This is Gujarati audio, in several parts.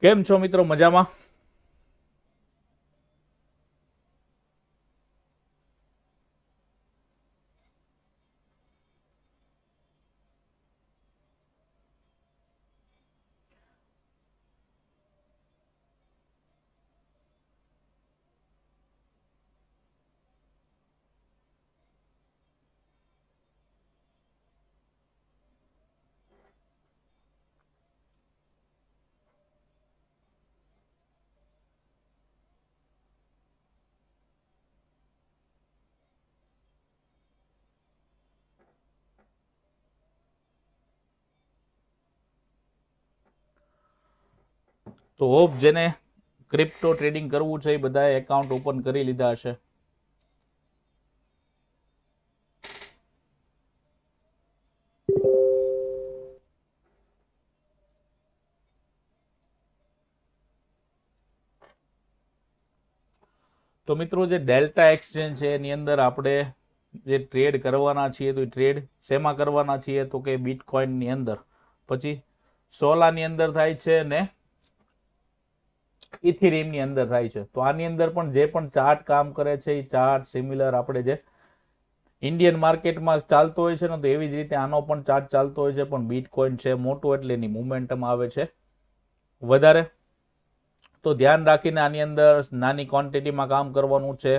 કેમ છો મિત્રો? મજામાં? તો હોપ જેને ક્રિપ્ટો ટ્રેડિંગ કરવું છે એ બધાએ એકાઉન્ટ ઓપન કરી લીધા હશે. તો મિત્રો જે ડેલ્ટા એક્સચેન્જ છે, એની અંદર આપણે જે ટ્રેડ કરવાના છીએ, તો એ ટ્રેડ શેમાં કરવાના છીએ? તો કે બિટકોઇનની અંદર. પછી સોલાની અંદર થાય છે ને ઇથિરિયમની અંદર થાય છે. તો આની અંદર પણ જે પણ ચાર્ટ કામ કરે છે, એ ચાર્ટ સિમિલર આપણે જે ઇન્ડિયન માર્કેટમાં ચાલતો હોય છે ને, તો એવી જ રીતે આનો પણ ચાર્ટ ચાલતો હોય છે, પણ બિટકોઇન છે, મોટું એટલે એની મુમેન્ટમ આવે છે. વધારે. તો ધ્યાન રાખીને આની અંદર નાની ક્વોન્ટિટીમાં કામ કરવાનું છે.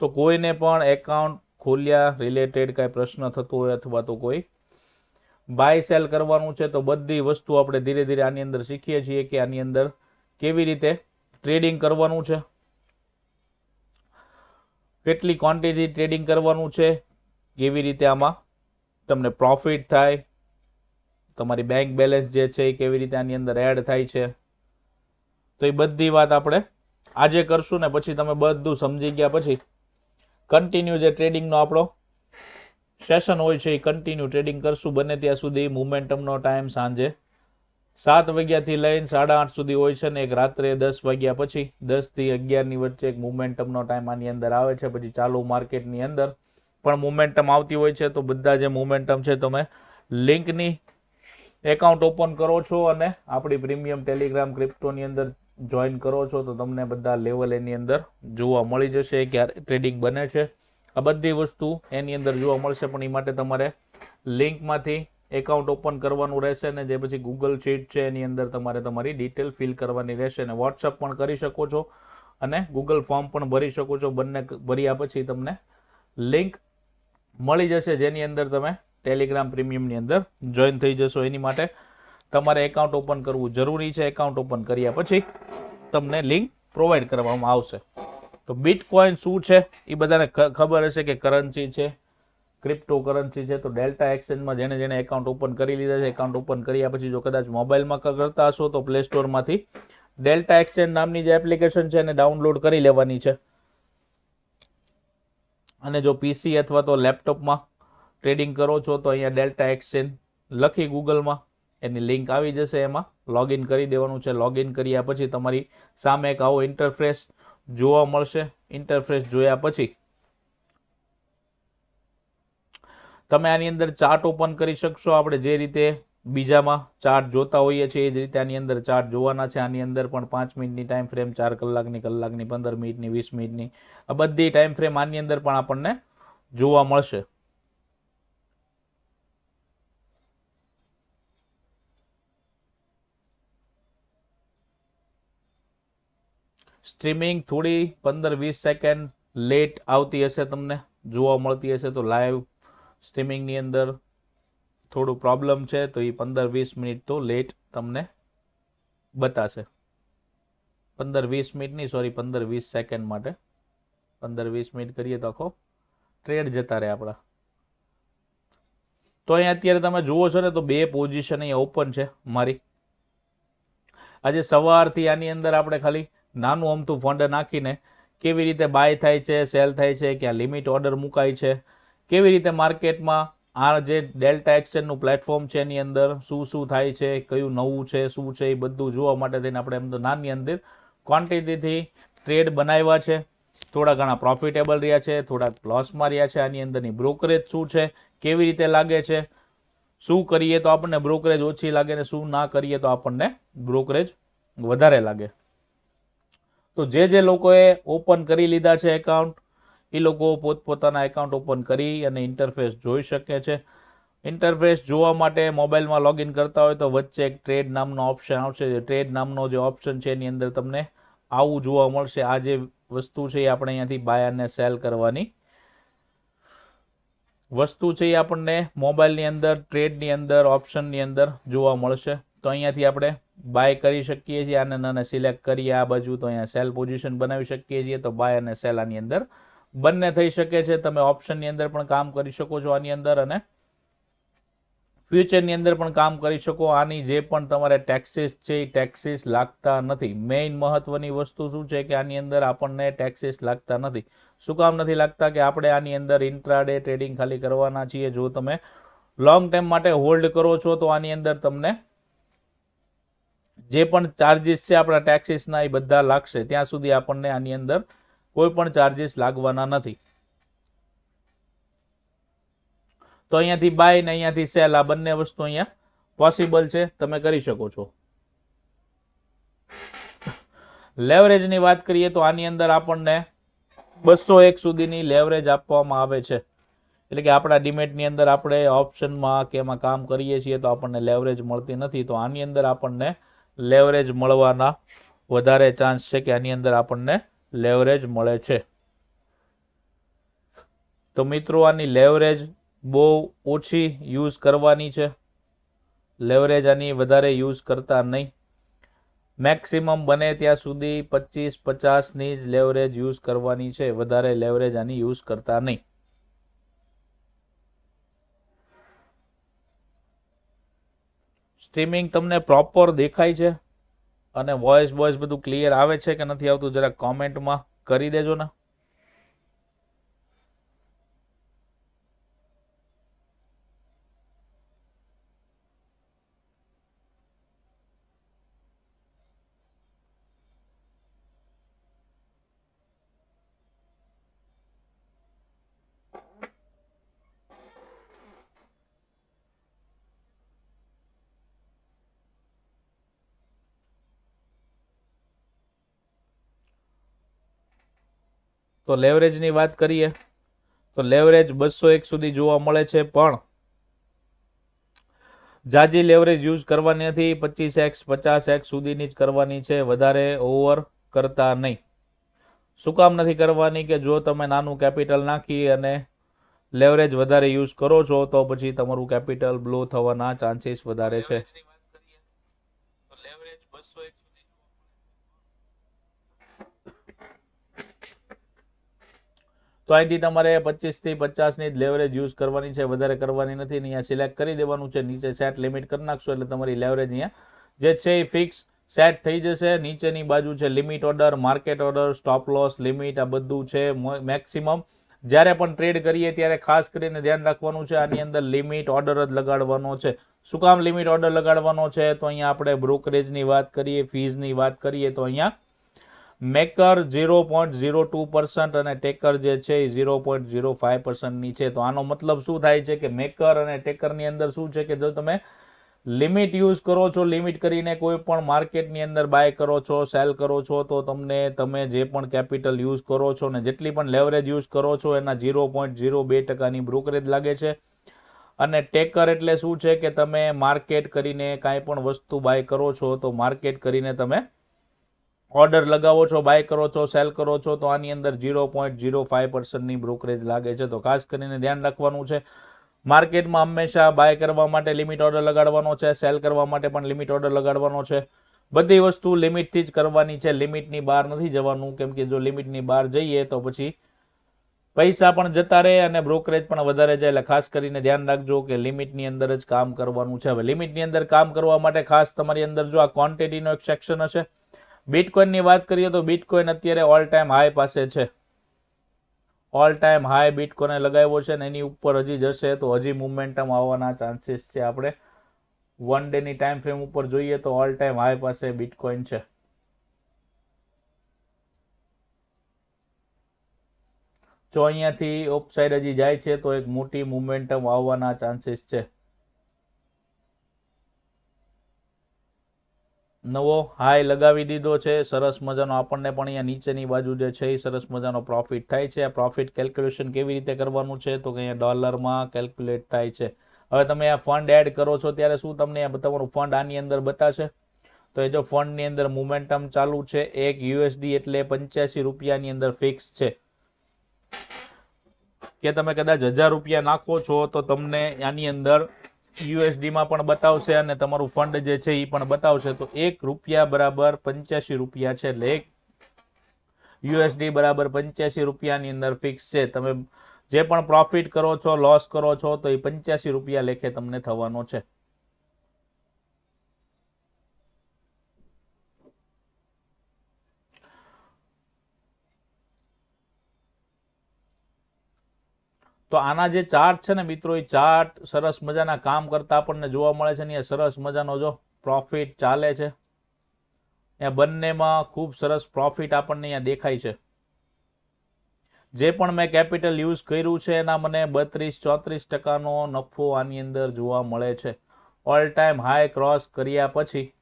તો કોઈને પણ એકાઉન્ટ ખોલ્યા રિલેટેડ કાંઈ પ્રશ્ન થતો હોય અથવા તો કોઈ બાય સેલ કરવાનું છે, તો બધી વસ્તુ આપણે ધીરે ધીરે આની અંદર શીખીએ છીએ કે આની અંદર કેવી રીતે ટ્રેડિંગ કરવાનું છે? કેટલી ક્વોન્ટિટી ટ્રેડિંગ કરવાનું છે? કેવી રીતે આમાં તમને પ્રોફિટ થાય? તમારી બેંક બેલેન્સ જે છે એ કેવી રીતે આની અંદર એડ થાય છે? તો એ બધી વાત આપણે આજે કરશું ને પછી તમે બધું સમજી ગયા પછી કન્ટિન્યુ જે ટ્રેડિંગનો આપણો સેશન હોય છે એ કન્ટિન્યુ ટ્રેડિંગ કરશું. બને ત્યાં સુધી મુમેન્ટમનો ટાઈમ સાંજે સાત વાગ્યાથી લઈને સાડા આઠ સુધી હોય છે ને એક રાત્રે દસ વાગ્યા પછી દસથી અગિયારની વચ્ચે એક મુમેન્ટમનો ટાઈમ આની અંદર આવે છે. પછી ચાલુ માર્કેટની અંદર પણ મુમેન્ટમ આવતી હોય છે. તો બધા જે મુમેન્ટમ છે તમે લિંકની એકાઉન્ટ ઓપન કરો છો અને આપણી પ્રીમિયમ ટેલિગ્રામ ક્રિપ્ટોની અંદર જોઈન કરો છો, તો તમને બધા લેવલ એની અંદર જોવા મળી જશે ક્યારે ટ્રેડિંગ બને છે. આ બધી વસ્તુ એની અંદર જોવા મળશે, પણ એ માટે તમારે લિંકમાંથી એકાઉન્ટ ઓપન કરવાનું રહેશે ને જે પછી ગૂગલ શીટ છે એની અંદર તમારે તમારી ડિટેલ ફિલ કરવાની રહેશે અને વોટ્સઅપ પણ કરી શકો છો અને ગૂગલ ફોર્મ પણ ભરી શકો છો. બંને ભર્યા પછી તમને લિંક મળી જશે જેની અંદર તમે ટેલિગ્રામ પ્રીમિયમની અંદર જોઈન થઈ જશો. એની માટે તમારે એકાઉન્ટ ઓપન કરવું જરૂરી છે. એકાઉન્ટ ઓપન કર્યા પછી તમને લિંક પ્રોવાઈડ કરવામાં આવશે. તો બિટકોઇન શું છે? એ બધાને ખબર હશે કે કરન્સી છે ક્રિપ્ટો કરન્સી છે, તો ડેલ્ટા એક્સચેન્જમાં જેણે જેણે એકાઉન્ટ ઓપન કરી લીધા છે એકાઉન્ટ ઓપન કર્યા પછી જો કદાચ મોબાઈલમાં કરતા હશો, તો પ્લે સ્ટોરમાંથી ડેલ્ટા એક્સચેન્જ નામની જે એપ્લિકેશન છે, એને ડાઉનલોડ કરી લેવાની છે. અને જો પીસી અથવા તો લેપટોપમાં ટ્રેડિંગ કરો છો, તો અહીંયા ડેલ્ટા એક્સચેન્જ લખી ગૂગલમાં એની લિંક આવી જશે, એમાં લોગિન કરી દેવાનું છે. લોગિન કર્યા પછી તમારી સામે એક આવો ઇન્ટરફેસ જોવા મળશે. ઇન્ટરફેસ જોયા પછી તમે આની અંદર ચાર્ટ ઓપન કરી શકશો. આપણે જે રીતે બીજામાં ચાર્ટ જોતા હોઈએ છીએ, એ જ રીતે આની અંદર ચાર્ટ જોવાના છે. આની અંદર પણ પાંચ મિનિટની ટાઈમ ફ્રેમ ચાર કલાકની કલાકની, પંદર મિનિટની, વીસ મિનિટની. આ બધી ટાઈમ ફ્રેમ આની અંદર પણ આપણને જોવા મળશે. સ્ટ્રીમિંગ થોડી પંદર વીસ સેકન્ડ લેટ આવતી હશે તમને. જોવા મળતી હશે તો લાઈવ સ્ટ્રીમિંગની અંદર થોડું પ્રોબ્લેમ છે, તો એ પંદર વીસ મિનિટ તો લેટ તમને બતાશે. પંદર વીસ મિનિટની સોરી પંદર વીસ સેકન્ડ માટે. પંદર વીસ મિનિટ કરીએ તો આખો ટ્રેડ જતા રહે આપણા. તો અહીંયા અત્યારે તમે જુઓ છો ને, તો બે પોઝિશન અહીંયા ઓપન છે મારી. આજે સવારથી આની અંદર આપણે ખાલી નાનું અમથું ફંડ નાખીને કેવી રીતે બાય થાય છે સેલ થાય છે, ક્યાં લિમિટ ઓર્ડર મુકાય છે કેવી રીતે માર્કેટમાં આ જે ડેલ્ટા એક્સચેન્જનું પ્લેટફોર્મ છે એની અંદર શું શું થાય છે, કયું નવું છે, શું છે, એ બધું જોવા માટે થઈને આપણે એમ તો નાની અંદર ક્વોન્ટિટીથી ટ્રેડ બનાવ્યા છે. થોડા ઘણા પ્રોફિટેબલ રહ્યા છે થોડાક લોસમાં રહ્યા છે. આની અંદરની બ્રોકરેજ શું છે, કેવી રીતે લાગે છે, શું કરીએ તો આપણને બ્રોકરેજ ઓછી લાગે ને શું ના કરીએ તો આપણને બ્રોકરેજ વધારે લાગે. તો જે જે લોકોએ ઓપન કરી લીધા છે એકાઉન્ટ એ લોકો પોતપોતાના એકાઉન્ટ ઓપન કરી અને ઇન્ટરફેસ જોઈ શકે છે. ઇન્ટરફેસ જોવા માટે મોબાઈલમાં લોગિન કરતા હોય તો વચ્ચે એક ટ્રેડ નામનો ઓપ્શન આવશે. ટ્રેડ નામનો જે ઓપ્શન છે એની અંદર તમને આવું જોવા મળશે. આ જે વસ્તુ છે એ આપણે અહીંયાથી બાય અને સેલ કરવાની વસ્તુ છે એ આપણને મોબાઈલની અંદર ટ્રેડની અંદર ઓપ્શનની અંદર જોવા મળશે. તો અહીંયાથી આપણે બાય કરી શકીએ છીએ. આને નાને સિલેક્ટ કરીએ આ બાજુ તો અહીંયા સેલ પોઝિશન બનાવી શકીએ છીએ. તો બાય અને સેલ આની અંદર બંને થઈ શકે છે. તમે ઓપ્શનની અંદર પણ કામ કરી શકો છો આની અંદર અને ફ્યુચરની અંદર પણ કામ કરી શકો. આની જે પણ તમારે ટેક્સીસ છે એ ટેક્સીસ લાગતા નથી. મેઇન મહત્વની વસ્તુ શું છે કે આની અંદર આપણને ટેક્સીસ લાગતા નથી. શું કામ નથી લાગતા કે આપણે આની અંદર ઇન્ટ્રાડે ટ્રેડિંગ ખાલી કરવાના છીએ? જો તમે લોંગ ટાઈમ માટે હોલ્ડ કરો છો તો આની અંદર તમને જે પણ ચાર્જિસ છે આપણા ટેક્સીસના એ બધા લાગશે. ત્યાં સુધી આપણને આની અંદર કોઈ પણ ચાર્જિસ લાગવાના નથી. તો અહીંયાથી બાય ને અહીંયાથી સેલ આ બંને વસ્તુ અહીંયા પોસિબલ છે. તમે કરી શકો છો. લેવરેજની વાત કરીએ તો આની અંદર આપણને બસો એક સુધીની લેવરેજ આપવામાં આવે છે. એટલે કે આપણા ડિમેટની અંદર આપણે ઓપ્શનમાં કે એમાં કામ કરીએ છીએ તો આપણને લેવરેજ મળતી નથી. તો આની અંદર આપણને લેવરેજ મળવાના વધારે ચાન્સ છે કે આની અંદર આપણને લેવરેજ મળે છે. તો મિત્રો, આની લેવરેજ બહુ ઓછી યુઝ કરવાની છે. લેવરેજ આની વધારે યુઝ કરતા નહીં. મેક્સિમમ બને ત્યાં સુધી પચીસ પચાસની જ લેવરેજ યુઝ કરવાની છે. વધારે લેવરેજ આની યુઝ કરતા નહીં. સ્ટ્રીમિંગ તમને પ્રોપર દેખાય છે. અને વોઇસ બોઇસ બધું ક્લિયર આવે છે કે નથી આવતું જરા કોમેન્ટમાં કરી દેજો ને. તો લેવરેજની વાત કરીએ, તો લેવરેજ બસો એક સુધી જોવા મળે છે, પણ જાજી લેવરેજ યુઝ કરવાની નથી પચીસ એક્સ, પચાસ એક્સ સુધીની જ કરવાની છે, વધારે ઓવર કરતા નહીં. શું કામ નથી કરવાની કે જો તમે નાનું કેપિટલ નાખી અને લેવરેજ વધારે યુઝ કરો છો, તો પછી તમારું કેપિટલ બ્લો થવાના ચાન્સીસ વધારે છે. તો અહીંથી તમારે પચીસથી પચાસની જ લેવરેજ યુઝ કરવાની છે, વધારે કરવાની નથી અહીંયા સિલેક્ટ કરી દેવાનું છે, નીચે સેટ લિમિટ કરી નાખશો એટલે તમારી લેવરેજ અહીંયા જે છે એ ફિક્સ સેટ થઈ જશે. નીચેની બાજુ છે limit order market order stop loss limit આ બધું છે મેક્સિમમ જ્યારે પણ ટ્રેડ કરીએ ત્યારે ખાસ કરીને ધ્યાન રાખવાનું છે આની અંદર લિમિટ ઓર્ડર જ લગાડવાનો છે. શું કામ લિમિટ ઓર્ડર લગાડવાનો છે? તો અહીંયા આપણે બ્રોકરેજની વાત કરીએ ફીઝની વાત કરીએ, તો અહીંયા maker zero point zero two percent અને ટેકર જે છે એ ઝીરો પોઈન્ટ ઝીરો ફાઇવ પર્સન્ટની છે. તો આનો મતલબ શું થાય છે કે મેકર અને ટેકરની અંદર શું છે કે જો તમે લિમિટ યુઝ કરો છો, લિમિટ કરીને કોઈ પણ માર્કેટની અંદર બાય કરો છો, સેલ કરો છો, તો તમને, તમે જે પણ કેપિટલ યુઝ કરો છો ને જેટલી પણ લેવરેજ યુઝ કરો છો એના ઝીરો પોઈન્ટ ઝીરો બે ટકાની બ્રોકરેજ લાગે છે. અને ટેકર એટલે શું છે કે તમે માર્કેટ કરીને કાંઈ પણ વસ્તુ બાય કરો છો, તો માર્કેટ કરીને તમે ઓર્ડર લગાવો છો બાય કરો છો સેલ કરો છો, તો આની અંદર ઝીરો પોઈન્ટ ઝીરો ફાઇવ પર્સન્ટની બ્રોકરેજ લાગે છે. તો ખાસ કરીને ધ્યાન રાખવાનું છે, માર્કેટમાં હંમેશા બાય કરવા માટે લિમિટ ઓર્ડર લગાડવાનો છે સેલ કરવા માટે પણ લિમિટ ઓર્ડર લગાડવાનો છે. બધી વસ્તુ લિમિટથી જ કરવાની છે લિમિટની બહાર નથી જવાનું. કેમ કે જો લિમિટની બહાર જઈએ તો પછી પૈસા પણ જતા રહે અને બ્રોકરેજ પણ વધારે જાય. એટલે ખાસ કરીને ધ્યાન રાખજો કે લિમિટની અંદર જ કામ કરવાનું છે. હવે લિમિટની અંદર કામ કરવા માટે ખાસ તમારી અંદર જો આ ક્વોન્ટિટીનો એક સેક્શન હશે બિટકોઇનની વાત કરીએ તો બિટકોઇન અત્યારે ઓલ ટાઈમ હાઈ પાસે છે. ઓલ ટાઈમ હાઈ બિટકોઈને લગાવ્યો છે ને એની ઉપર હજી જશે તો હજી મુમેન્ટમ આવવાના ચાન્સીસ છે આપણે. વન ડેની ટાઈમ ફ્રેમ ઉપર જોઈએ તો ઓલ ટાઈમ હાઈ પાસે બિટકોઇન છે. જો અહીંયાથી ઓફ સાઈડ હજી જાય છે તો એક મોટી મુમેન્ટમ આવવાના ચાન્સીસ છે. નવો હાઈ લગાવી દીધો છે. સરસ મજાનો આપણને પણ અહીંયા નીચેની બાજુ જે છે એ સરસ મજાનો પ્રોફિટ થાય છે. આ પ્રોફિટ કેલ્ક્યુલેશન કેવી રીતે કરવાનું છે? તો કે અહીંયા ડોલરમાં કેલ્ક્યુલેટ થાય છે. હવે તમે આ ફંડ એડ કરો છો ત્યારે શું તમને તમારું ફંડ આની અંદર બતાશે? તો એ જો ફંડની અંદર મુમેન્ટમ ચાલુ છે. એક યુએસડી એટલે પંચ્યાસી રૂપિયાની અંદર ફિક્સ છે. કે તમે કદાચ હજાર રૂપિયા નાખો છો તો તમને આની અંદર યુએસડીમાં પણ બતાવશે અને તમારું ફંડ જે છે એ પણ બતાવશે. તો એક રૂપિયા બરાબર પંચ્યાસી રૂપિયા છે. એટલે એક યુએસડી બરાબર પંચ્યાસી રૂપિયાની અંદર ફિક્સ છે. તમે જે પણ પ્રોફિટ કરો છો લોસ કરો છો, તો એ પંચ્યાસી રૂપિયા લેખે તમને થવાનો છે. તો આના જે ચાર્ટ છે ને મિત્રો, એ ચાર્ટ સરસ મજાના કામ કરતા આપણને જોવા મળે છે ને એ સરસ મજાનો જો પ્રોફિટ ચાલે છે. ત્યાં બંનેમાં ખૂબ સરસ પ્રોફિટ આપણને અહીંયા દેખાય છે. જે પણ મેં કેપિટલ યુઝ કર્યું છે, એના મને બત્રીસ, ચોત્રીસ ટકાનો નફો આની અંદર જોવા મળે છે. ઓલ ટાઈમ હાઈ ક્રોસ કર્યા પછી,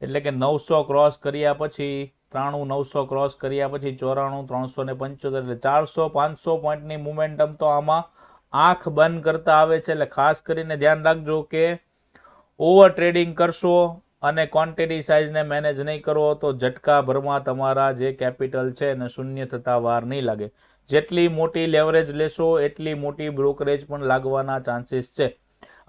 એટલે કે નવસો ક્રોસ કર્યા પછી ત્રાણું નવસો ક્રોસ કર્યા પછી ચોરાણું, ત્રણસો ને પંચોતેર એટલે ચારસો, પાંચસો પોઈન્ટની મુમેન્ટમ તો આમાં આંખ બંધ કરતા આવે છે. એટલે ખાસ કરીને ધ્યાન રાખજો કે ઓવર ટ્રેડિંગ કરશો અને ક્વોન્ટિટી સાઇઝને મેનેજ નહીં કરો તો ઝટકા ભરમાં તમારા જે કેપિટલ છે એને શૂન્ય થતા વાર નહીં લાગે. જેટલી મોટી લેવરેજ લેશો, એટલી મોટી બ્રોકરેજ પણ લાગવાના ચાન્સીસ છે.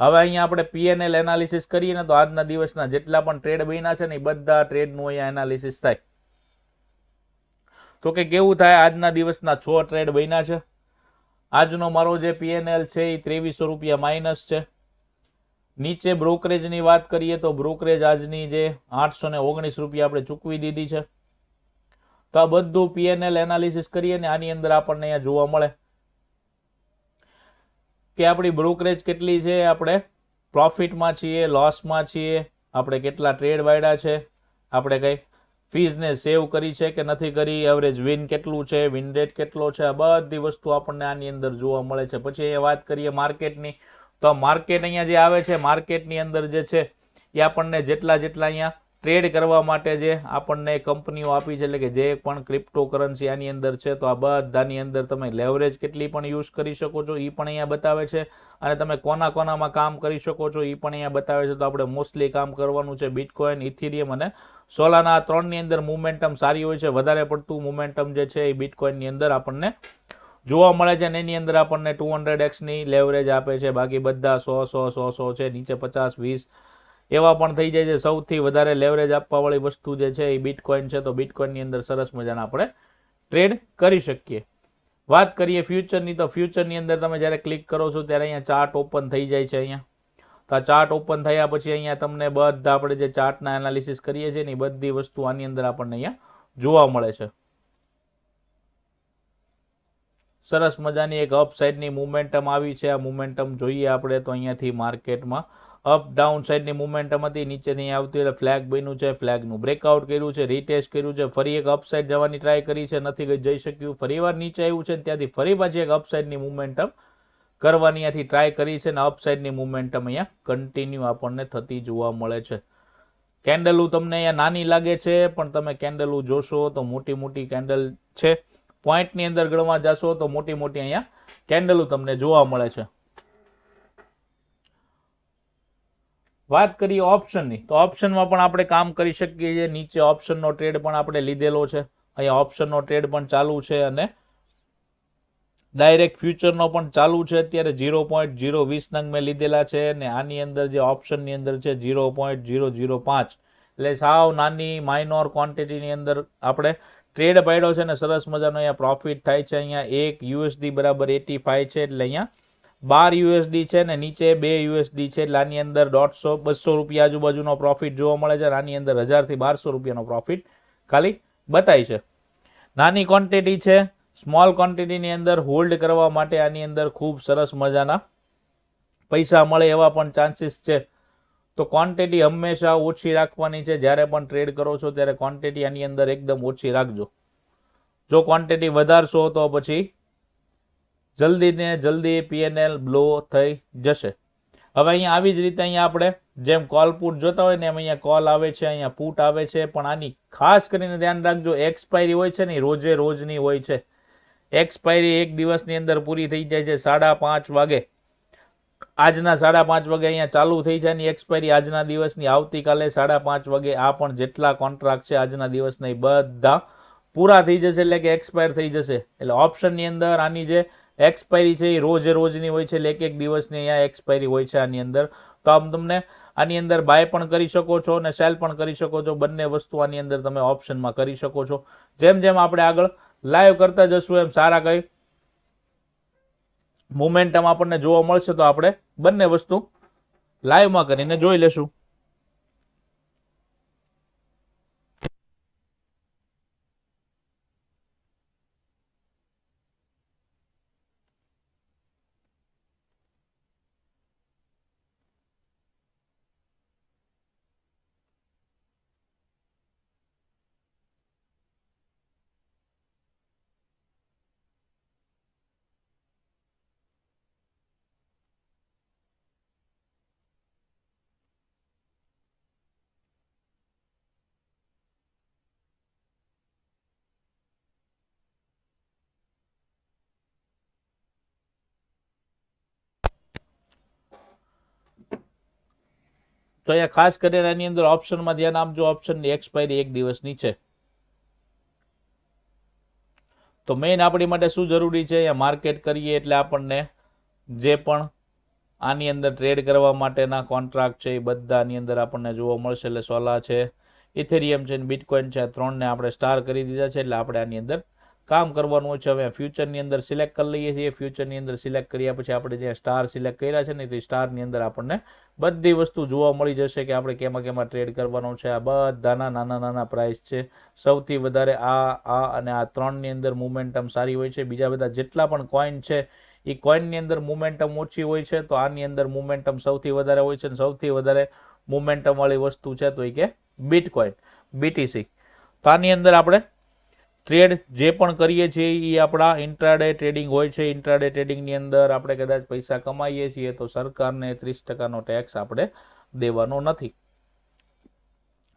હવે અહીંયા આપણે પીએનએલ એનાલિસિસ કરીએ ને તો આજના દિવસના જેટલા પણ ટ્રેડ બન્યા છે ને એ બધા ટ્રેડનું અહીંયા એનાલિસિસ થાય. તો કે કેવું થાય આજના દિવસના છ ટ્રેડ બન્યા છે? આજનો મારો જે પીએનએલ છે એ ત્રેવીસો રૂપિયા માઇનસ છે. નીચે બ્રોકરેજની વાત કરીએ તો બ્રોકરેજ આજની જે આઠસો ને ઓગણીસ રૂપિયા આપણે ચૂકવી દીધી છે. તો આ બધું પીએનએલ એનાલિસિસ કરીએ ને આની અંદર આપણને અહીંયા જોવા મળે કે આપણી બ્રોકરેજ કેટલી છે, આપણે પ્રોફિટમાં છીએ લોસમાં છીએ, આપણે કેટલા ટ્રેડ વાળ્યા છે, આપણે કઈ ફીઝને સેવ કરી છે કે નથી કરી? એવરેજ વિન કેટલું છે? વિન રેટ કેટલો છે? આ બધી વસ્તુ આપણને આની અંદર જોવા મળે છે. પછી અહીંયા વાત કરીએ માર્કેટની. તો માર્કેટ અહીંયા જે આવે છે, માર્કેટની અંદર જે છે, એ આપણને જેટલા જેટલા અહીંયા ટ્રેડ કરવા માટે જે આપણને કંપનીઓ આપી છે, એટલે કે જે પણ ક્રિપ્ટો કરન્સી આની અંદર છે, તો આ બધાની અંદર તમે લેવરેજ કેટલી પણ યુઝ કરી શકો છો એ પણ અહીંયા બતાવે છે. અને તમે કોના કોનામાં કામ કરી શકો છો એ પણ અહીંયા બતાવે છે. તો આપણે મોસ્ટલી કામ કરવાનું છે બિટકોઇન ઇથિરિયમ અને સોલાના આ ત્રણની અંદર મુમેન્ટમ સારી હોય છે, વધારે પડતું મુમેન્ટમ જે છે એ બિટકોઇનની અંદર આપણને જોવા મળે છે. અને એની અંદર આપણને ટુ હંડ્રેડ એક્સની લેવરેજ આપે છે. બાકી બધા સો સો સો સો છે, નીચે પચાસ, વીસ એવા પણ થઈ જાય છે, સૌથી વધારે લેવરેજ આપવાવાળી વસ્તુ જે છે એ બિટકોઇન છે, તો બિટકોઇનની અંદર સરસ મજાના આપણે ટ્રેડ કરી શકીએ. વાત કરીએ ફ્યુચરની તો ફ્યુચરની અંદર તમે જ્યારે ક્લિક કરો છો, ત્યારે અહીંયા ચાર્ટ ઓપન થઈ જાય છે અહીંયા. તો આ ચાર્ટ ઓપન થયા પછી અહીંયા તમને બધા આપણે જે ચાર્ટના એનાલિસિસ કરીએ છીએ ને બધી વસ્તુ આની અંદર આપણને અહીંયા જોવા મળે છે. સરસ મજાની એક અપસાઇડની મુમેન્ટમ આવી છે. આ મુમેન્ટમ જોઈએ આપણે તો અહીંયાથી માર્કેટમાં અપ, ડાઉન સાઈડની મુમેન્ટમ હતી નીચેથી આવતી, એટલે ફ્લેગ બન્યું છે ફ્લેગનું બ્રેકઆઉટ કર્યું છે રીટેસ્ટ કર્યું છે, ફરી એક અપસાઈડ જવાની ટ્રાય કરી છે, નથી જઈ શક્યું, ફરી વાર નીચે આવ્યું છે, ત્યાંથી ફરી પાછી એક અપ સાઈડની મુમેન્ટમ કરવાની અહીંયાથી ટ્રાય કરી છે અને અપ સાઈડની મુમેન્ટમ અહીંયા કન્ટિન્યુ આપણને થતી જોવા મળે છે. કેન્ડલું તમને અહીંયા નાની લાગે છે, પણ તમે કેન્ડલું જોશો તો મોટી મોટી કેન્ડલ છે. પોઈન્ટની અંદર ગણવા જશો તો મોટી મોટી અહીંયા કેન્ડલું તમને જોવા મળે છે. વાત કરીએ ઓપ્શનની તો ઓપ્શનમાં પણ આપણે કામ કરી શકીએ છીએ. નીચે ઓપ્શનનો ટ્રેડ પણ આપણે લીધેલો છે. અહીંયા ઓપ્શનનો ટ્રેડ પણ ચાલુ છે અને ડાયરેક્ટ ફ્યુચરનો પણ ચાલુ છે. અત્યારે ઝીરો પોઈન્ટ ઝીરો વીસ નંગ મેં લીધેલા છે અને આની અંદર જે ઓપ્શનની અંદર છે ઝીરો પોઈન્ટ ઝીરો ઝીરો પાંચ. એટલે સાવ નાની માઇનોર ક્વોન્ટિટીની અંદર આપણે ટ્રેડ પાડ્યો છે ને સરસ મજાનો અહીંયા પ્રોફિટ થાય છે. અહીંયા એક યુએસડી બરાબર એટી ફાઈવ છે. એટલે અહીંયા બાર યુએસડી છે ને નીચે બે યુએસડી છે. એટલે આની અંદર દોઢસો, બસો રૂપિયા આજુબાજુનો પ્રોફિટ જોવા મળે છે અને આની અંદર હજારથી બારસો રૂપિયાનો પ્રોફિટ ખાલી બતાય છે. નાની ક્વોન્ટિટી છે. સ્મોલ ક્વોન્ટિટીની અંદર હોલ્ડ કરવા માટે આની અંદર ખૂબ સરસ મજાના પૈસા મળે એવા પણ ચાન્સીસ છે. તો ક્વોન્ટિટી હંમેશા ઓછી રાખવાની છે. જ્યારે પણ ટ્રેડ કરો છો ત્યારે ક્વોન્ટિટી આની અંદર એકદમ ઓછી રાખજો. જો ક્વોન્ટિટી વધારશો તો પછી જલ્દી ને જલ્દી પીએનએલ બ્લો થઈ જશે. હવે અહીંયા આવી જ રીતે અહીંયા આપણે જેમ કોલ પુટ જોતા હોય ને એમ અહીંયા કોલ આવે છે, અહીંયા પુટ આવે છે, પણ આની ખાસ કરીને ધ્યાન રાખજો એક્સપાયરી હોય છે ને રોજે રોજની હોય છે. એક્સપાયરી એક દિવસની અંદર પૂરી થઈ જાય છે સાડા પાંચ વાગે. આજના સાડા પાંચ વાગે અહીંયા ચાલુ થઈ જાય ની એક્સપાયરી આજના દિવસની, આવતીકાલે સાડા પાંચ વાગે આ પણ જેટલા કોન્ટ્રાક્ટ છે આજના દિવસના એ બધા પૂરા થઈ જશે એટલે કે એક્સપાયર થઈ જશે. એટલે ઓપ્શનની અંદર આની જે એક્સપાયરી છે, એ રોજે રોજની હોય છે, એટલે એક એક દિવસની અહીંયા એક્સપાયરી હોય છે આની અંદર. તો આમ તમને આની અંદર બાય પણ કરી શકો છો અને સેલ પણ કરી શકો છો. બંને વસ્તુ આની અંદર તમે ઓપ્શનમાં કરી શકો છો. જેમ જેમ આપણે આગળ લાઈવ કરતા જશું, એમ સારા કઈ મોમેન્ટમ આપણને જોવા મળશે, તો આપણે બંને વસ્તુ લાઈવમાં કરીને જોઈ લેશું. તો અહીંયા ખાસ કરીને એની અંદર ઓપ્શનમાં ધ્યાન આપજો. ઓપ્શનની એક્સપાયરી એક દિવસની છે. તો મેઇન આપણી માટે શું જરૂરી છે? અહીંયા માર્કેટ કરીએ એટલે આપણને જે પણ આની અંદર ટ્રેડ કરવા માટેના કોન્ટ્રાક્ટ છે એ બધાની અંદર આપણને જોવા મળશે. એટલે સોલા છે ઇથેરિયમ છે બિટકોઇન છે ત્રણને આપણે સ્ટાર કરી દીધા છે. એટલે આપણે આની અંદર કામ કરવાનું છે, હવે ફ્યુચરની અંદર સિલેક્ટ કરી લઈએ છીએ. ફ્યુચરની અંદર સિલેક્ટ કર્યા પછી આપણે જે સ્ટાર સિલેક્ટ કર્યા છે ને, તે સ્ટારની અંદર આપણને બધી વસ્તુ જોવા મળી જશે કે આપણે કેમાં કેમાં ટ્રેડ કરવાનો છે. આ બધાના નાના નાના પ્રાઇસ છે. સૌથી વધારે આ આ અને આ ત્રણની અંદર મુમેન્ટમ સારી હોય છે. બીજા બધા જેટલા પણ કોઈન છે, એ કોઈનની અંદર મુમેન્ટમ ઓછી હોય છે, તો આની અંદર મુમેન્ટમ સૌથી વધારે હોય છે અને સૌથી વધારે મુમેન્ટમ વાળી વસ્તુ છે તો એ કે બીટકોઈન બીટીસી તો આની અંદર આપણે ટ્રેડ જે પણ કરીએ છીએ એ આપણા ઇન્ટ્રાડે ટ્રેડિંગ હોય છે. ઇન્ટ્રાડે ટ્રેડિંગની અંદર આપણે કદાચ પૈસા કમાઈએ છીએ તો સરકારને ત્રીસ ટકાનો ટેક્સ આપણે દેવાનો નથી.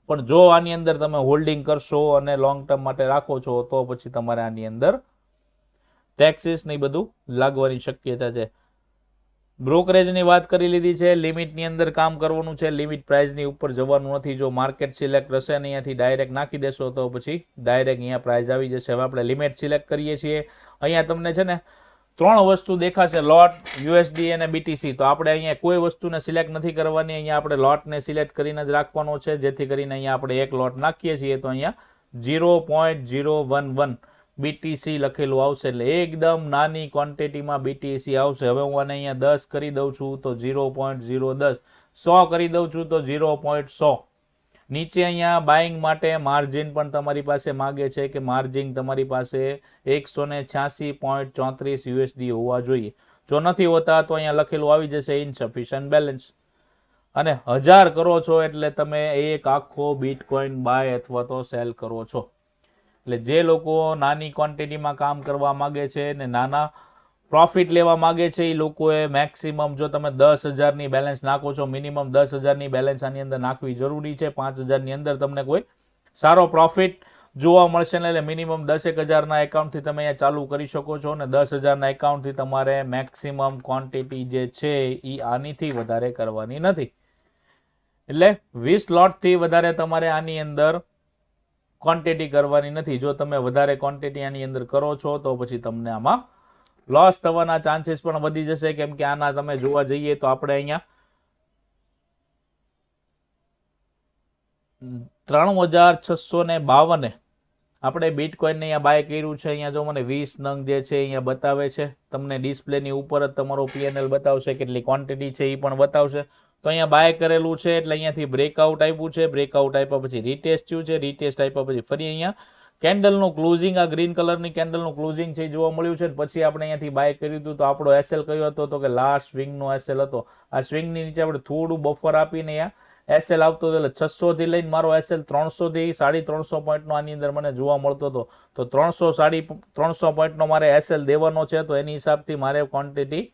પણ જો આની અંદર તમે હોલ્ડિંગ કરશો અને લોંગ ટર્મ માટે રાખો છો તો પછી તમારે આની અંદર ટેક્સીસ ને બધું લાગવાની શક્યતા છે. બ્રોકરેજની વાત કરી લીધી છે, લિમિટની અંદર કામ કરવાનું છે, લિમિટ પ્રાઇઝની ઉપર જવાનું નથી. જો માર્કેટ સિલેક્ટ રહેશે ને અહીંયાથી ડાયરેક્ટ નાખી દેશો તો પછી ડાયરેક્ટ અહીંયા પ્રાઇઝ આવી જશે. હવે આપણે લિમિટ સિલેક્ટ કરીએ છીએ. અહીંયા તમને છે ને ત્રણ વસ્તુ દેખાશે, લોટ, યુએસડી અને બીટીસી. તો આપણે અહીંયા કોઈ વસ્તુને સિલેક્ટ નથી કરવાની. અહીંયા આપણે લોટને સિલેક્ટ કરીને જ રાખવાનો છે. જેથી કરીને અહીંયા આપણે એક લોટ નાખીએ છીએ. તો અહીંયા zero point zero one one BTC લખેલું આવશે એટલે એકદમ નાની ક્વોન્ટિટીમાં બીટીસી આવશે. હવે હું આને અહીંયા દસ કરી દઉં છું તો ઝીરો પોઈન્ટ ઝીરો દસ. સો કરી દઉં છું તો ઝીરો પોઈન્ટ સો. નીચે અહીંયા બાઇંગ માટે માર્જિન પણ તમારી પાસે માગે છે કે માર્જિન તમારી પાસે એકસો ને છ્યાસી પોઈન્ટ ચોત્રીસ યુએસડી હોવા જોઈએ. જો નથી હોતા તો અહીંયા લખેલું આવી જશે ઇનસફિશિયન્ટ બેલેન્સ અને હજાર કરો છો એટલે તમે એક આખો બીટકોઈન બાય અથવા તો સેલ કરો છો. એટલે જે લોકો નાની ક્વોન્ટિટીમાં કામ કરવા માગે છે ને નાના પ્રોફિટ લેવા માગે છે એ લોકોએ મેક્સિમમ જો તમે દસ હજારની બેલેન્સ નાખો છો મિનિમમ દસ હજારની બેલેન્સ આની અંદર નાખવી જરૂરી છે. પાંચ હજારની અંદર તમને કોઈ સારો પ્રોફિટ જોવા મળશે ને એટલે મિનિમમ દસેક હજારના એકાઉન્ટથી તમે અહીંયા ચાલુ કરી શકો છો અને દસ હજારના એકાઉન્ટથી તમારે મેક્સિમમ ક્વોન્ટિટી જે છે એ આનીથી વધારે કરવાની નથી. એટલે વીસ લોટથી વધારે તમારે આની અંદર ક્વોન્ટિટી કરવાની નથી. જો તમે વધારે ક્વોન્ટિટી આની અંદર કરો છો, તો પછી તમને આમાં લોસ થવાના ચાન્સીસ પણ વધી જશે. કેમ કે આના તમે જોવા જઈએ તો આપણે અહીંયા ત્રણ હજાર છસો ને બાવને આપણે બિટકોઈનને અહીંયા બાય કર્યું છે. અહીંયા જો મને વીસ નંગ જે છે અહીંયા બતાવે છે. તમને ડિસ્પ્લેની ઉપર જ તમારો પીએનએલ બતાવશે, કેટલી ક્વોન્ટિટી છે એ પણ બતાવશે. તો અહીંયા બાય કરેલું છે, એટલે અહીંયાથી બ્રેકઆઉટ આપ્યું છે. બ્રેકઆઉટ આપ્યા પછી રીટેસ્ટ થયું છે. રીટેસ્ટ આપ્યા પછી ફરી અહીંયા કેન્ડલનું ક્લોઝિંગ આ ગ્રીન કલરની કેન્ડલનું ક્લોઝિંગ છે જોવા મળ્યું છે. પછી આપણે અહીંયાથી બાય કર્યું હતું તો આપણો એસએલ કયો હતો? તો કે લાસ્ટ સ્વિંગનો એસએલ હતો. આ સ્વિંગની નીચે આપણે થોડું બફર આપીને અહીંયા એસએલ આવતો હતો, એટલે છસોથી લઈને મારો એસએલ ત્રણસોથી સાડી ત્રણસો પોઈન્ટનો આની અંદર મને જોવા મળતો હતો. તો ત્રણસો સાડી ત્રણસો પોઈન્ટનો મારે એસએલ દેવાનો છે, તો એની હિસાબથી મારે ક્વોન્ટિટી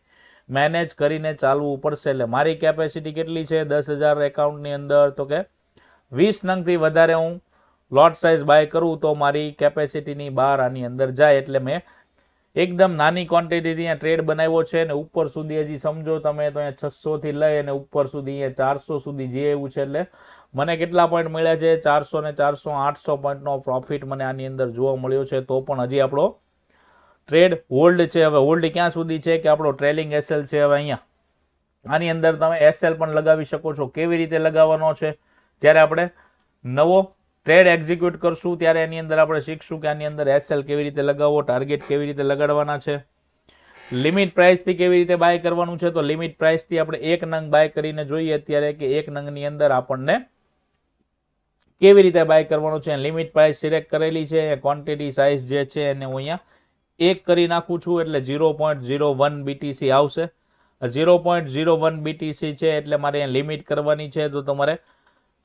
મેનેજ કરીને ચાલવું પડશે. એટલે મારી કેપેસિટી કેટલી છે? દસ હજાર એકાઉન્ટની અંદર તો કે વીસ નંગથી વધારે હું લોટ સાઇઝ બાય કરું તો મારી કેપેસિટીની બહાર આની અંદર જાય. એટલે મેં એકદમ નાની ક્વોન્ટિટીથી અહીંયા ટ્રેડ બનાવ્યો છે અને ઉપર સુધી હજી સમજો તમે તો અહીંયા છસોથી લઈ અને ઉપર સુધી અહીંયા ચારસો સુધી જે એવું છે એટલે મને કેટલા પોઈન્ટ મળ્યા છે? ચારસો ને ચારસો, આઠસો પોઈન્ટનો પ્રોફિટ મને આની અંદર જોવા મળ્યો છે. તો પણ હજી આપણો ટ્રેડ હોલ્ડ છે, હવે હોલ્ડ ક્યાં સુધી છે કે આપણો ટ્રેલિંગ એસએલ છે હવે અહીંયા? આની અંદર તમે એસએલ પણ લગાવી શકો છો. કેવી રીતે લગાવવાનો છે? જ્યારે આપણે નવો ટ્રેડ એક્ઝિક્યુટ કરશું, ત્યારે એની અંદર આપણે શીખશું કે આની અંદર એસએલ કેવી રીતે લગાવવો ટાર્ગેટ કેવી રીતે લગાડવાના છે. લિમિટ પ્રાઇસથી કેવી રીતે બાય કરવાનું છે? તો લિમિટ પ્રાઇસથી આપણે એક નંગ બાય કરીને જોઈએ અત્યારે કે એક નંગની અંદર આપણને કેવી રીતે બાય કરવાનું છે. લિમિટ પ્રાઇસ સિલેક્ટ કરેલી છે ક્વોન્ટિટી સાઇઝ જે છે એને હું અહીંયા એક કરી નાખું છું એટલે zero point zero one BTC આવશે. Zero point zero one BTC છે એટલે મારે અહીંયા લિમિટ કરવાની છે. તો તમારે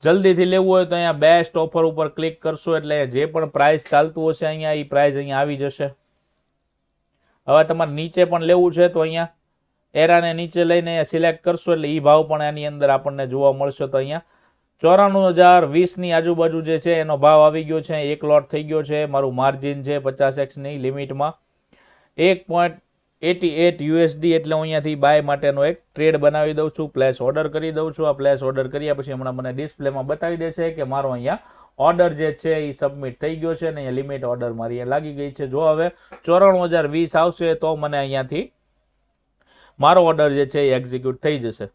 જલ્દીથી લેવું હોય તો અહીંયા બેસ્ટ ઓફર ઉપર ક્લિક કરશો એટલે જે પણ પ્રાઇસ ચાલતું હશે અહીંયા એ પ્રાઇસ અહીંયા આવી જશે. હવે તમારે નીચે પણ લેવું છે તો અહીંયા એરાને નીચે લઈને સિલેક્ટ કરશો એટલે એ ભાવ પણ એની અંદર આપણને જોવા મળશે. તો અહીંયા ચોરાણું હજાર વીસની આજુબાજુ જે છે, એનો ભાવ આવી ગયો છે, એક લોટ થઈ ગયો છે, મારું માર્જિન છે પચાસ એક્સની લિમિટમાં એક પોઈન્ટ એટી એટ યુએસડી એટલે હું અહીંયાથી બાય માટેનો એક ટ્રેડ બનાવી દઉં છું પ્લેસ ઓર્ડર કરી દઉં છું. આ પ્લેસ ઓર્ડર કર્યા પછી હમણાં મને ડિસ્પ્લેમાં બતાવી દેશે કે મારો અહીંયા ઓર્ડર જે છે એ સબમિટ થઈ ગયો છે ને અહીંયા લિમિટ ઓર્ડર મારી લાગી ગઈ છે. જો હવે ચોરાણું હજાર વીસ આવશે તો મને અહીંયાથી મારો ઓર્ડર જે છે એ એક્ઝિક્યુટ થઈ જશે.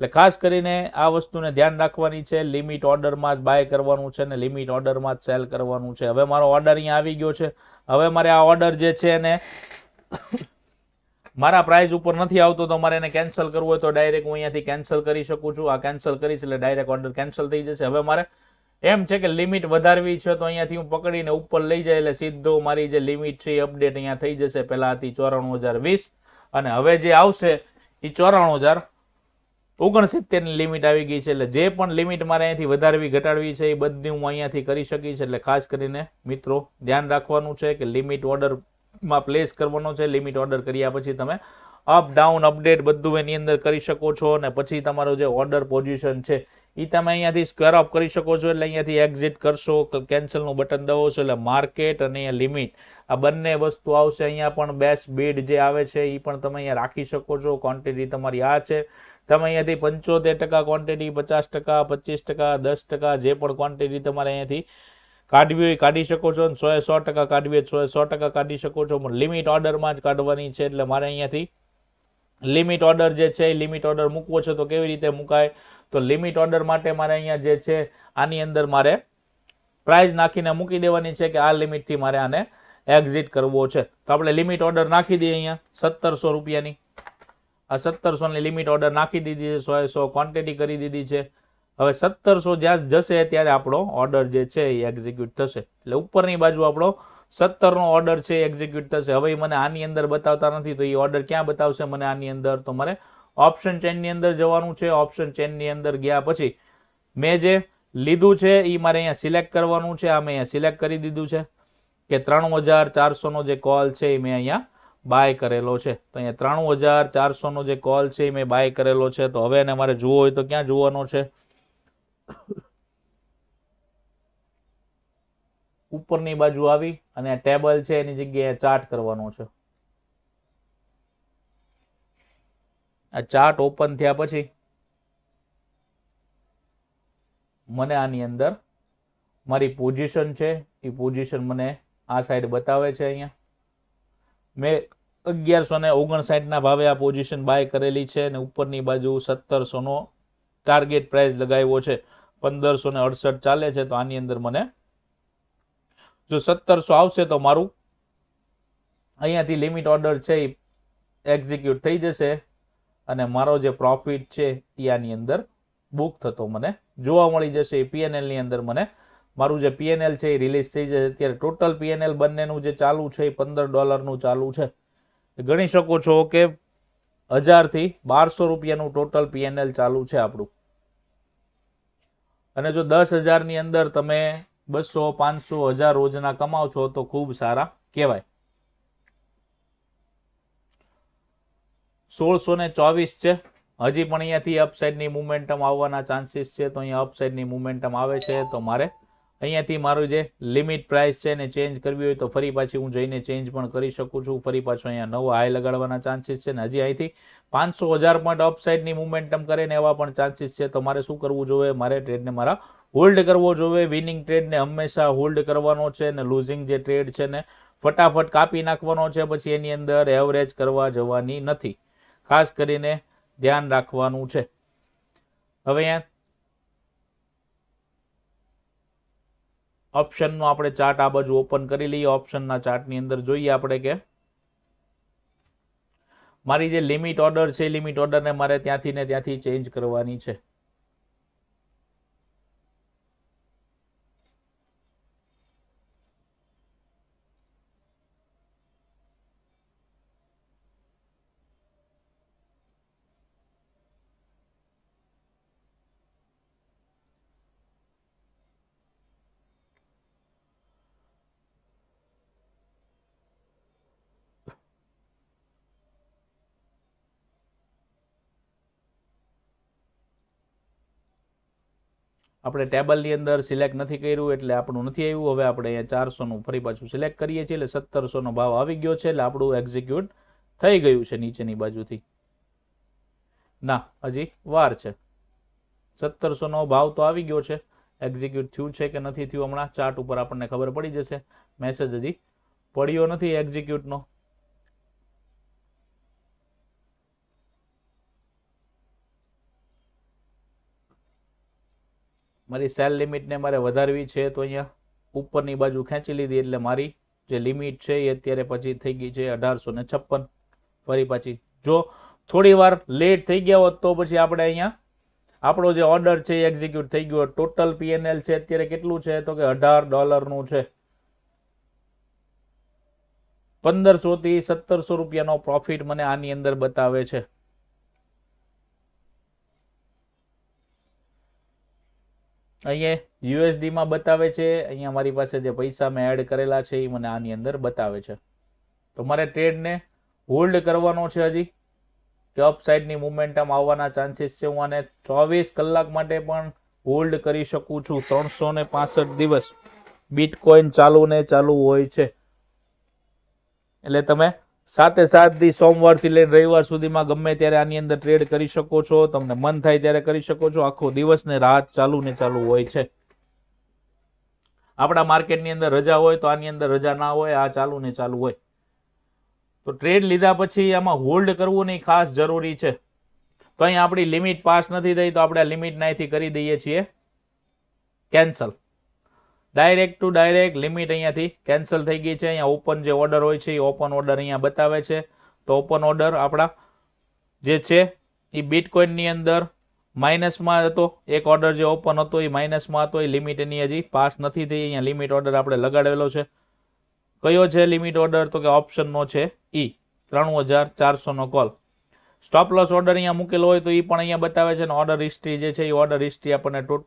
એટલે ખાસ કરીને આ વસ્તુને ધ્યાન રાખવાની છે, લિમિટ ઓર્ડરમાં જ બાય કરવાનું છે ને લિમિટ ઓર્ડરમાં જ સેલ કરવાનું છે. હવે મારો ઓર્ડર અહીંયા આવી ગયો છે. હવે મારે આ ઓર્ડર જે છે એને મારા પ્રાઇસ ઉપર નથી આવતો તો મારે એને કેન્સલ કરવું હોય તો ડાયરેક્ટ હું અહીંયાથી કેન્સલ કરી શકું છું. આ કેન્સલ કરીશ એટલે ડાયરેક્ટ ઓર્ડર કેન્સલ થઈ જશે. હવે મારે એમ છે કે લિમિટ વધારવી છે તો અહીંયાથી હું પકડીને ઉપર લઈ જાય એટલે સીધો મારી જે લિમિટ છે એ અપડેટ અહીંયા થઈ જશે. પહેલાં હતી ચોરાણું હજાર વીસ અને હવે જે આવશે એ ચોરાણું હજાર ઓગણસિત્તેરની લિમિટ આવી ગઈ છે એટલે જે પણ લિમિટ મારે અહીંયાથી વધારવી, ઘટાડવી છે એ બધી હું અહીંયાથી કરી શકીશ. એટલે ખાસ કરીને મિત્રો, ધ્યાન રાખવાનું છે કે લિમિટ ઓર્ડરમાં પ્લેસ કરવાનો છે. લિમિટ ઓર્ડર કર્યા પછી તમે અપ, ડાઉન, અપડેટ બધું એની અંદર કરી શકો છો અને પછી તમારો જે ઓર્ડર પોઝિશન છે એ તમે અહીંયાથી સ્ક્વેર ઓફ કરી શકો છો. એટલે અહીંયાથી એક્ઝિટ કરશો કેન્સલનું બટન દબાવશો એટલે માર્કેટ અને અહીંયા લિમિટ. આ બંને વસ્તુ આવશે અહીંયા પણ, બેસ્ટ બીડ જે આવે છે એ પણ તમે અહીંયા રાખી શકો છો. ક્વોન્ટિટી તમારી આ છે. તમે અહીંયાથી પંચોતેર ટકા ક્વોન્ટિટી પચાસ ટકા, પચીસ ટકા, દસ ટકા જે પણ ક્વોન્ટિટી તમારે અહીંયાથી કાઢવી હોય કાઢી શકો છો અને સો સો ટકા કાઢવી હોય સો સો ટકા કાઢી શકો છો. પણ લિમિટ ઓર્ડરમાં જ કાઢવાની છે એટલે મારે અહીંયાથી લિમિટ ઓર્ડર જે છે એ લિમિટ ઓર્ડર મૂકવો છે તો કેવી રીતે મુકાય? તો લિમિટ ઓર્ડર માટે મારે અહીંયા જે છે આની અંદર મારે પ્રાઇઝ નાખીને મૂકી દેવાની છે કે આ લિમિટથી મારે આને એક્ઝિટ કરવો છે. તો આપણે લિમિટ ઓર્ડર નાખી દઈએ અહીંયા, સત્તરસો રૂપિયાની. આ સત્તરસોની લિમિટ ઓર્ડર નાખી દીધી છે સો સો ક્વોન્ટિટી કરી દીધી છે. હવે સત્તરસો જ્યાં જશે ત્યારે આપણો ઓર્ડર જે છે એ એક્ઝિક્યુટ થશે. એટલે ઉપરની બાજુ આપણો સત્તરનો ઓર્ડર છે એક્ઝિક્યુટ થશે. હવે મને આની અંદર બતાવતા નથી, તો એ ઓર્ડર ક્યાં બતાવશે મને આની અંદર? તો મારે ઓપ્શન ચેનની અંદર જવાનું છે. ઓપ્શન ચેનની અંદર ગયા પછી મેં જે લીધું છે એ મારે અહીંયા સિલેક્ટ કરવાનું છે. આ મેં અહીંયા સિલેક્ટ કરી દીધું છે કે ત્રણ હજાર ચારસોનો જે કોલ છે એ મેં અહીંયા બાય કરેલો છે. તો અહીંયા ત્રાણું હજાર ચારસોનો જે કોલ છે એ મેં બાય કરેલો છે. તો હવે એને મારે જોવો હોય તો ક્યાં જોવાનો છે? ઉપરની બાજુ આવી અને આ ટેબલ છે એની જગ્યાએ ચાર્ટ કરવાનો છે. આ ચાર્ટ ઓપન થયા પછી મને આની અંદર મારી પોઝિશન છે. એ પોઝિશન મને આ સાઈડ બતાવે છે અહીંયા. મેં અગિયારસો ને ઓગણસાઠના ભાવે આ પોઝિશન બાય કરેલી છે અને ઉપરની બાજુ સત્તરસોનો ટાર્ગેટ પ્રાઇસ લગાવ્યો છે. પંદરસો ને અડસઠ ચાલે છે તો આની અંદર મને જો સત્તરસો આવશે તો મારું અહીંયાથી લિમિટ ઓર્ડર છે એ એક્ઝિક્યુટ થઈ જશે અને મારો જે પ્રોફિટ છે એ આની અંદર બુક થતો મને જોવા મળી જશે. એ પીએનએલની અંદર મને મારું જે પીએનએલ છે એ રિલીઝ થઈ જશે અત્યારે ટોટલ પીએનએલ બંનેનું જે ચાલુ છે એ પંદર ડોલરનું ચાલુ છે. ગણી શકો છો કે હજારથી બારસો રૂપિયાનું ટોટલ પીએનએલ ચાલુ છે આપણું. અને જો દસ હજારની અંદર તમે બસો, પાંચસો, હજાર રોજના કમાવ છો તો ખૂબ સારા કહેવાય. સોળસો ને ચોવીસ છે. હજી પણ અહીંયાથી અપસાઇડની મુમેન્ટમ આવવાના ચાન્સીસ છે. તો અહીંયા અપસાઇડની મુમેન્ટમ આવે છે. તો મારે અહીંયાથી મારું જે લિમિટ પ્રાઇસ છે એને ચેન્જ કરવી હોય તો ફરી પાછી હું જઈને ચેન્જ પણ કરી શકું છું. ફરી પાછો અહીંયા નવો હાઈ લગાડવાના ચાન્સીસ છે ને હજી અહીંથી પાંચસો હજાર પોઈન્ટ અપસાઇડની મુવમેન્ટમ કરે ને એવા પણ ચાન્સીસ છે. તો મારે શું કરવું જોઈએ? મારે ટ્રેડને મારા હોલ્ડ કરવો જોઈએ. વિનિંગ ટ્રેડને હંમેશા હોલ્ડ કરવાનો છે ને લૂઝિંગ જે ટ્રેડ છે ને ફટાફટ કાપી નાખવાનો છે. પછી એની અંદર એવરેજ કરવા જવાની નથી. ખાસ કરીને ધ્યાન રાખવાનું છે. હવે અહીંયા ઓપ્શનનો આપણે ચાર્ટ આ બાજુ ઓપન કરી લઈએ. ઓપ્શનના ચાર્ટની અંદર જોઈએ આપણે કે મારી જે લિમિટ ઓર્ડર છે લિમિટ ઓર્ડરને મારે ત્યાંથી ને ત્યાંથી ચેન્જ કરવાની છે. આપણે ટેબલની અંદર સિલેક્ટ નથી કર્યું એટલે આપણું નથી આવ્યું. હવે આપણે અહીંયા ચારસોનું ફરી પાછું સિલેક્ટ કરીએ છીએ એટલે સત્તરસોનો ભાવ આવી ગયો છે એટલે આપણું એક્ઝિક્યુટ થઈ ગયું છે નીચેની બાજુથી. ના, હજી વાર છે. સત્તરસોનો ભાવ તો આવી ગયો છે. એક્ઝિક્યુટ થયું છે કે નથી થયું હમણાં? ચાર્ટ ઉપર આપણને ખબર પડી જશે. મેસેજ હજી પડ્યો નથી એક્ઝિક્યુટનો મારી સેલ લિમિટને મારે વધારવી છે તો અહીંયા ઉપરની બાજુ ખેંચી લીધી એટલે મારી જે લિમિટ છે એ અત્યારે પછી થઈ ગઈ છે અઢારસો ને છપ્પન. ફરી પાછી જો થોડી વાર લેટ થઈ ગયા હોત તો પછી આપણે અહીંયા આપણો જે ઓર્ડર છે એ એક્ઝિક્યુટ થઈ ગયો. ટોટલ પીએનએલ છે અત્યારે કેટલું છે? તો કે અઢાર ડોલરનું છે. પંદરસોથી સત્તરસો રૂપિયાનો પ્રોફિટ મને આની અંદર બતાવે છે. અહીંયા યુએસડીમાં બતાવે છે. અહીંયા મારી પાસે જે પૈસા મેં એડ કરેલા છે, એ મને આની અંદર બતાવે છે. તો મારે ટ્રેડને હોલ્ડ કરવાનો છે હજી. કે અપસાઇડની મુમેન્ટમ આવવાના ચાન્સીસ છે. હું આને ચોવીસ કલાક માટે પણ હોલ્ડ કરી શકું છું. ત્રણસો ને પાસઠ દિવસ. બિટકોઇન ચાલુ ને ચાલુ હોય છે. એટલે તમે સાતે સાત દી સોમવારથી લઈને રવિવાર સુધીમાં ગમે ત્યારે આની અંદર ટ્રેડ કરી શકો છો, તમને મન થાય ત્યારે કરી શકો છો. આખો દિવસ ને રાત ચાલુ ને ચાલુ હોય છે. આપણા માર્કેટની અંદર રજા હોય તો આની અંદર રજા ના હોય, આ ચાલુ ને ચાલુ હોય. તો ટ્રેડ લીધા પછી આમાં હોલ્ડ કરવું નહીં ખાસ જરૂરી છે. તો અહીં આપણી લિમિટ પાસ નથી થઈ તો આપણે લિમિટ નાથી કરી દઈએ છીએ. Cancel direct to direct limit અહીંયાથી કેન્સલ થઈ ગઈ છે. અહીંયા ઓપન જે ઓર્ડર હોય છે, એ ઓપન ઓર્ડર અહીંયા બતાવે છે. તો ઓપન ઓર્ડર આપણા જે છે, એ બિટકોઇનની અંદર માઇનસમાં હતો. એક ઓર્ડર જે ઓપન હતો, એ માઇનસમાં હતો. એ લિમિટ એની હજી પાસ નથી થઈ. અહીંયા લિમિટ ઓર્ડર આપણે લગાડેલો છે. કયો છે લિમિટ ઓર્ડર તો કે ઓપ્શનનો છે ઈ ત્રાણું હજાર ચારસોનો કોલ સ્ટોપ લોસ ઓર્ડર અહીંયા મૂકેલો હોય તો એ પણ અહીંયા બતાવે છે અને ઓર્ડર હિસ્ટ્રી જે છે, એ ઓર્ડર હિસ્ટ્રી આપણને ટોટલ